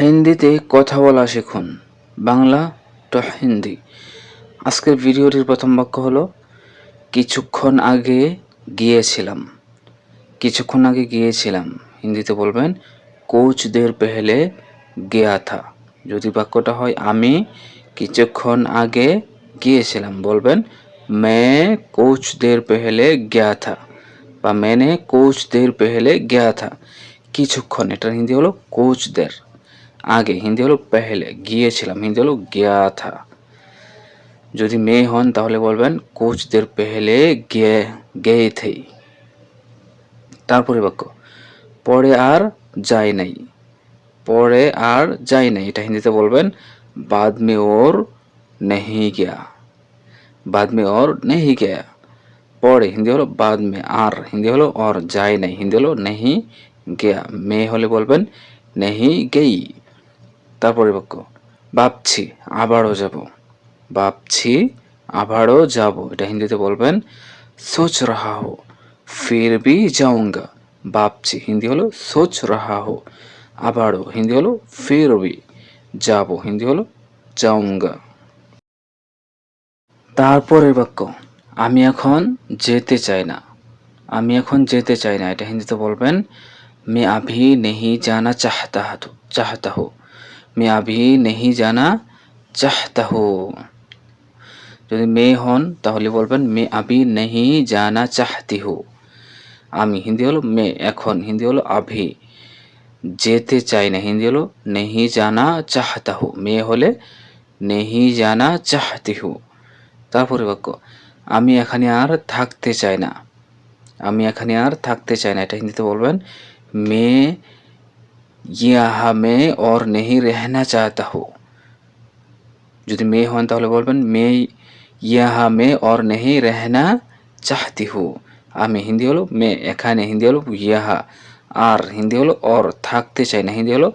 হিন্দিতে কথা বলা শিখুন। বাংলা টু হিন্দি। আজকের ভিডিওটির প্রথম বাক্য হলো, কিছুক্ষণ আগে গিয়েছিলাম। কিছুক্ষণ আগে গিয়েছিলাম। হিন্দিতে বলবেন কোচ দের পেহলে গেয়া থা যদি বাক্যটা হয়, আমি কিছুক্ষণ আগে গিয়েছিলাম। বলবেন, মে কোচ দের পেহলে গেয়া থা বা, মেনে কোচ দের পেহলে গেয়া থা কিছুক্ষণ এটার হিন্দি হলো কোচদের। আগে, হিন্দি হলো পেহলে, গিয়েছিলাম, হিন্দি হলো গিয়া থা যদি মেয়ে হন, তাহলে বলবেন, কোচদের পেহলে গে গেয়ে থেই তারপরে বাক্য, পরে আর যাই নাই, পরে আর যাই নাই। এটা হিন্দিতে বলবেন বাদ মে ওর নেহি গিয়া বাদ মে ওর নেহি গিয়া। পরে, হিন্দি হলো বাদ মে আর হিন্দি হলো और যাই নাই হিন্দি হলো, নেহি গিয়া। মেয়ে হলে বলবেন, নেহি গেই। তারপরে বাক্য ভাবছি আবারও যাব। ভাবছি আবারও যাব। এটা হিন্দিতে বলবেন, সোচ রাহা হো, ফির বি যাউঙ্গা। ভাবছি, হিন্দি হলো, সোচ রাহা হো, আবারও। হিন্দি হলো, ফির বি যাব। হিন্দি হলো, যাউঙ্গা। তারপরের বাক্য আমি এখন যেতে চাই না। আমি এখন যেতে চাই না। এটা হিন্দিতে বলবেন, মে আভি নেহি জানা চাহতাহ চাহতাহ मैं अभी नहीं जाना चाहता हूँ যদি মেয়ে হন তাহলে বলবেন মে আবি নেহি জানা চাহতি হু আমি হিন্দি হলো মে এখন হিন্দি হলো আভি যেতে চাই না হিন্দি হলো নেহি জানা চাহতা হু মেয়ে হলে নেহি জানা চাহতি হু তারপরে বাক্য আমি এখানে আর থাকতে চাই না আমি এখানে আর থাকতে চাই না এটা হিন্দিতে বলবেন मैं ইয়াহা মে অর নেহি রেহনা চাহতা হো যদি মেয়ে হন তাহলে বলবেন মেয়ে ইয়াহা মে অর নেহি রেহনা চাহতি হু আমি হিন্দি হলো মে এখানে হিন্দি হলো ইয়াহা আর হিন্দি হলো অর থাকতে চাই না হিন্দি হলো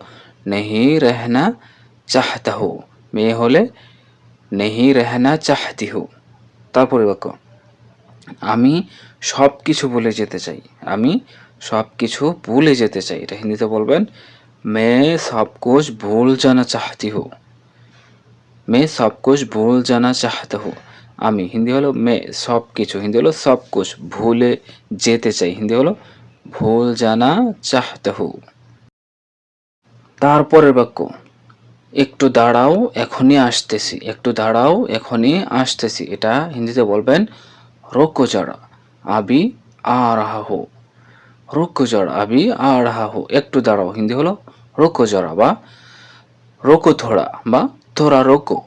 নেহি রেহনা চাহতা হো মেয়ে হলে নেহি রেহনা চাহতি হো তারপরে বাক্য আমি সব কিছু বলে যেতে চাই আমি সব কিছু ভুলে যেতে চাই এটা হিন্দিতে বলবেন মে সব কুছ ভুল জানা চাহতি হু মে সব কুছ ভুল জানা চাহতে হু আমি হিন্দি হলো মে সব কিছু হিন্দি হলো সব কুছ ভুলে যেতে চাই হিন্দি হলো ভুল জানা চাহতে হু তারপরের বাক্য একটু দাঁড়াও এখনই আসতেছি একটু দাঁড়াও এখনই আসতেছি এটা হিন্দিতে বলবেন রোকো জড়া আবি আ রাহা হো রোকো জড়া আবি আ রাহা হো একটু দাঁড়াও হিন্দি হলো রোকো জড়া বা রোকো থোড়া বা থোড়া রোকো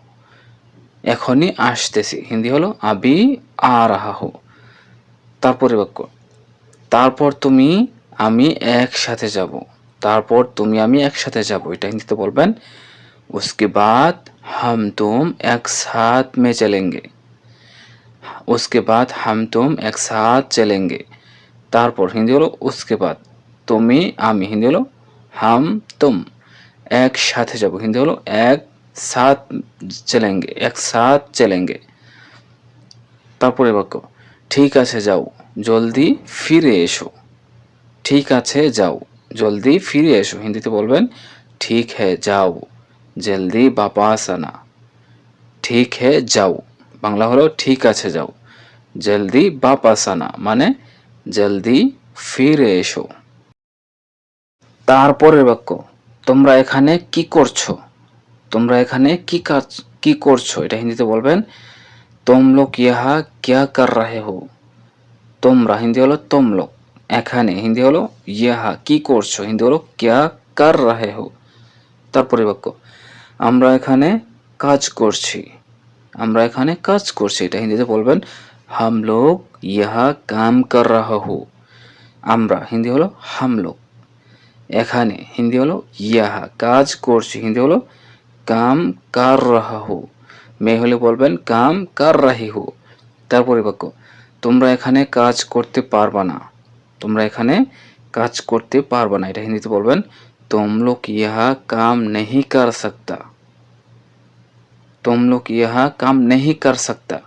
এখনই আসতেছি হিন্দি হলো আবি আ রাহা হো তারপরে বাক্য তারপর তুমি আমি একসাথে যাব তারপর তুমি আমি একসাথে যাব এটা হিন্দিতে বলবেন उसके बाद हम तुम एक साथ में चलेंगे उसके बाद हम तुम एक साथ चलेंगे তারপর হিন্দি হলো উসকে বাদ তুমি, আমি, হিন্দি হলো হাম, তুম। একসাথে যাব। হিন্দি হলো এক সাথ চেলেঙ্গে, এক সাথ চেলেঙ্গে। তারপরে বাক্য, ঠিক আছে, যাও। জলদি ফিরে এসো। ঠিক আছে, যাও। জলদি ফিরে এসো। হিন্দিতে বলবেন, ঠিক হ্যাঁ যাও। জলদি বাপাস আনা। ঠিক হ্যাঁ যাও। বাংলা হলো, ঠিক আছে, যাও। জলদি বাপাস আনা। মানে জলদি ফিরে এসো। তারপরের বাক্য, তোমরা এখানে কি করছ? তোমরা এখানে কি কাজ, কি করছ? এটা হিন্দিতে বলবেন তোম লোক ইহা ক্যা কর রাহে হো? তোমরা, হিন্দি হলো তোম লোক এখানে হিন্দি হলো ইহা, কি করছ? হিন্দি হলো, ক্যা কর রাহে হো? তারপরে বাক্য, আমরা এখানে কাজ করছি। আমরা এখানে কাজ করছি। এটা হিন্দিতে বলবেন হাম ইহা কাম কর রাহা আমরা হিন্দি হলো হাম এখানে হিন্দি হলো ইয়াহা কাজ করছি হিন্দি হলো কাম কার রাহা হো মেয়ে হলে বলবেন কাম কার রাহি হু তারপরে বাক্য তোমরা এখানে কাজ করতে পারবা না তোমরা এখানে কাজ করতে পারবা না এটা হিন্দিতে বলবেন তোম ইহা কাম নেহি কর সকতা তোম ইহা কাম নেহি কর সকতা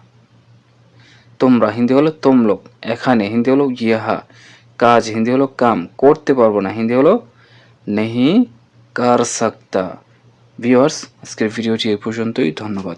তোমরা হিন্দি হলো তোমলোক, এখানে হিন্দি হলো ইহা, কাজ হিন্দি হলো কাম, করতে পারব না, হিন্দি হলো নেহি কার সাকতা ভিওয়ার্স আজকের ভিডিওটি এ পর্যন্তই, ধন্যবাদ।